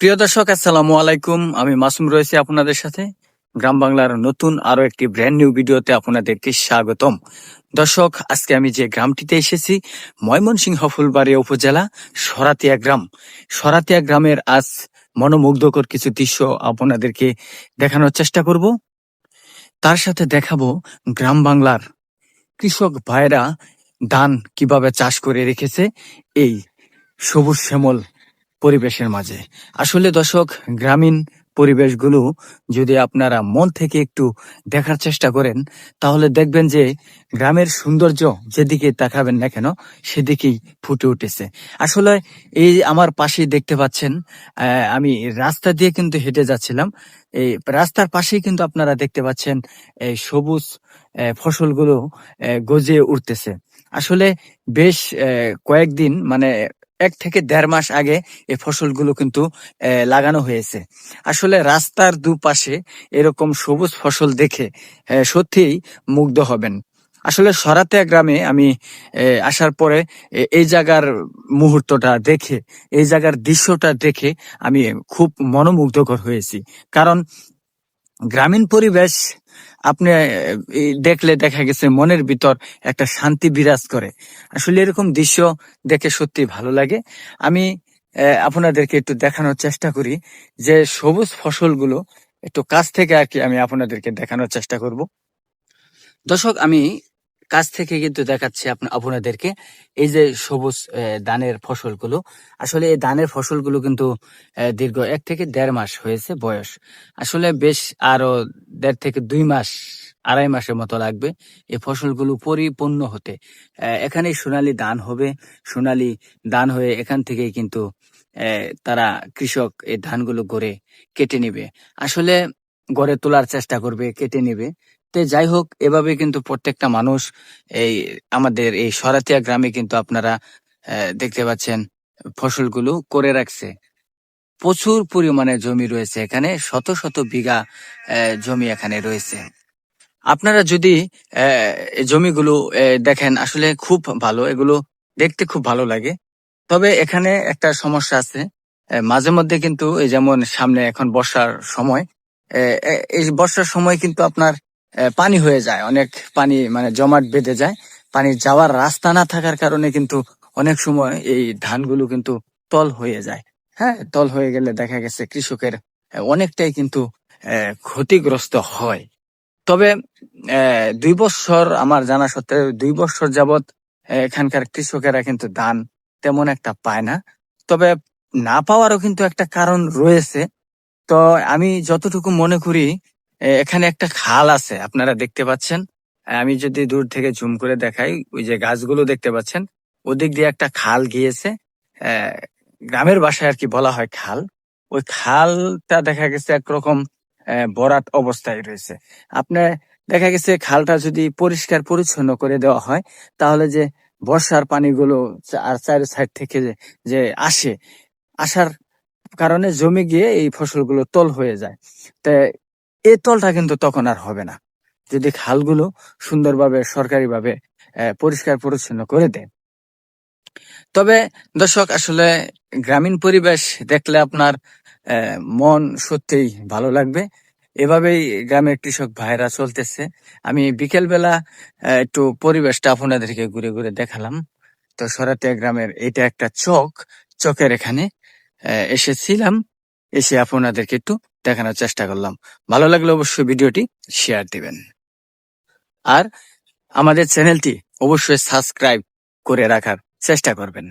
প্রিয় দর্শক, আসসালামু আলাইকুম। আমি মাসুম রয়েছি আপনাদের সাথে। গ্রাম বাংলার নতুন আরও একটি ব্র্যান্ড নিউ ভিডিওতে আপনাদেরকে স্বাগতম। দর্শক, আজকে আমি যে গ্রামটিতে এসেছি, ময়মনসিংহ ফুলবাড়িয়া উপজেলা সরাতিয়া গ্রাম। সরাতিয়া গ্রামের আজ মনোমুগ্ধকর কিছু দৃশ্য আপনাদেরকে দেখানোর চেষ্টা করব। তার সাথে দেখাবো গ্রাম বাংলার কৃষক ভাইরা ধান কীভাবে চাষ করে রেখেছে, এই সবুজ শ্যামল পরিবেশের মাঝে। আসলে দর্শক, গ্রামীণ পরিবেশগুলো যদি আপনারা মন থেকে একটু দেখার চেষ্টা করেন, তাহলে দেখবেন যে গ্রামের সৌন্দর্য যেদিকে তাকাবেন না কেন, সেদিকেই ফুটে উঠেছে। আসলে এই আমার পাশেই দেখতে পাচ্ছেন আমি রাস্তা দিয়ে কিন্তু হেঁটে যাচ্ছিলাম। এই রাস্তার পাশেই কিন্তু আপনারা দেখতে পাচ্ছেন, এই সবুজ ফসলগুলো গজিয়ে উঠতেছে। আসলে বেশ কয়েকদিন মানে এক থেকে দেড় মাস আগে এই ফসলগুলো কিন্তু লাগানো হয়েছে। আসলে রাস্তার দুপাশে এরকম সবুজ ফসল দেখে সত্যিই মুগ্ধ হবেন। আসলে সরাতিয়া গ্রামে আমি আসার পরে এই জায়গার মুহূর্তটা দেখে, এই জায়গার দৃশ্যটা দেখে আমি খুব মনোমুগ্ধকর হয়েছি। কারণ গ্রামীণ পরিবেশ আপনি দেখলে দেখা গেছে মনের ভিতর একটা শান্তি বিরাজ করে। আসলে এরকম দৃশ্য দেখে সত্যি ভালো লাগে। আমি আপনাদেরকে একটু দেখানোর চেষ্টা করি যে সবুজ ফসলগুলো একটু কাছ থেকে আর কি আমি আপনাদেরকে দেখানোর চেষ্টা করব। দর্শক, আমি কাছ থেকে কিন্তু দেখাচ্ছে আপনা- আপনাদেরকে। এই যে সবুজ ধানের ফসলগুলো আসলে এই ধানের ফসলগুলো কিন্তু দীর্ঘ এক থেকে দেড় মাস হয়েছে বয়স। আসলে বেশ আরও দেড় থেকে দুই মাস আড়াই মাসের মতো লাগবে এই ফসলগুলো পরিপূর্ণ হতে। আহ, এখানেই সোনালী ধান হবে। সোনালী ধান হয়ে এখান থেকেই কিন্তু তারা কৃষক এই ধানগুলো গড়ে কেটে নিবে। আসলে গড়ে তোলার চেষ্টা করবে কেটে নিবে। তে যাই হোক এভাবে কিন্তু প্রত্যেকটা মানুষ এই আমাদের এই সরাতিয়া গ্রামে কিন্তু আপনারা দেখতে পাচ্ছেন ফসলগুলো করে রাখছে। প্রচুর পরিমাণে জমি রয়েছে এখানে, শত শত বিঘা জমি এখানে রয়েছে। আপনারা যদি জমিগুলো দেখেন আসলে খুব ভালো, এগুলো দেখতে খুব ভালো লাগে। তবে এখানে একটা সমস্যা আছে মাঝে মধ্যে কিন্তু যেমন সামনে এখন বর্ষার সময় এই বর্ষার সময় কিন্তু আপনার পানি হয়ে যায়। অনেক পানি মানে জমাট বেঁধে যায়। পানি যাওয়ার রাস্তা না থাকার কারণে কিন্তু অনেক সময় এই ধানগুলো কিন্তু তল হয়ে যায়। হ্যাঁ তল হয়ে গেলে দেখা গেছে কৃষকের অনেকটাই কিন্তু ক্ষতিগ্রস্ত হয়। তবে দুই বছর আমার জানা সত্ত্বেও দুই বছর আহ, এখানকার কৃষকেরা কিন্তু ধান তেমন একটা পায় না। তবে না পাওয়ারও কিন্তু একটা কারণ রয়েছে। তো আমি যতটুকু মনে করি এখানে একটা খাল আছে, আপনারা দেখতে পাচ্ছেন। আমি যদি দূর থেকে জুম করে দেখাই, ওই যে গাছগুলো দেখতে পাচ্ছেন, ওদিক দিয়ে একটা খাল গিয়েছে। গ্রামের বাসায় আর কি বলা হয় খাল। ওই খালটা দেখা গেছে একরকম ভরাট অবস্থায় রয়েছে। আপনি, দেখা গেছে খালটা যদি পরিষ্কার পরিচ্ছন্ন করে দেওয়া হয়, তাহলে যে বর্ষার পানিগুলো আর চার সাইড থেকে যে আসে, আসার কারণে জমে গিয়ে এই ফসলগুলো তল হয়ে যায়। তা এই তলটা কিন্তু তখন আর হবে না। যদি খালগুলো সুন্দরভাবে, সরকারিভাবে পরিষ্কার পরিচ্ছন্ন করে দেয়। তবে দর্শক, আসলে গ্রামীণ পরিবেশ দেখলে আপনার মন সত্যিই ভালো লাগবে। এভাবেই গ্রামের কৃষক ভাইরা চলতেছে। আমি বিকেলবেলা একটু পরিবেশটা আপনাদেরকে ঘুরে ঘুরে দেখালাম। তো সরাতিয়া গ্রামের এটা একটা চক, চকের এখানে এসেছিলাম। এসে আপনাদেরকে একটু দেখানোর চেষ্টা করলাম। ভালো লাগলে অবশ্যই ভিডিওটি শেয়ার দিবেন। আর আমাদের চ্যানেলটি অবশ্যই সাবস্ক্রাইব করে রাখার চেষ্টা করবেন।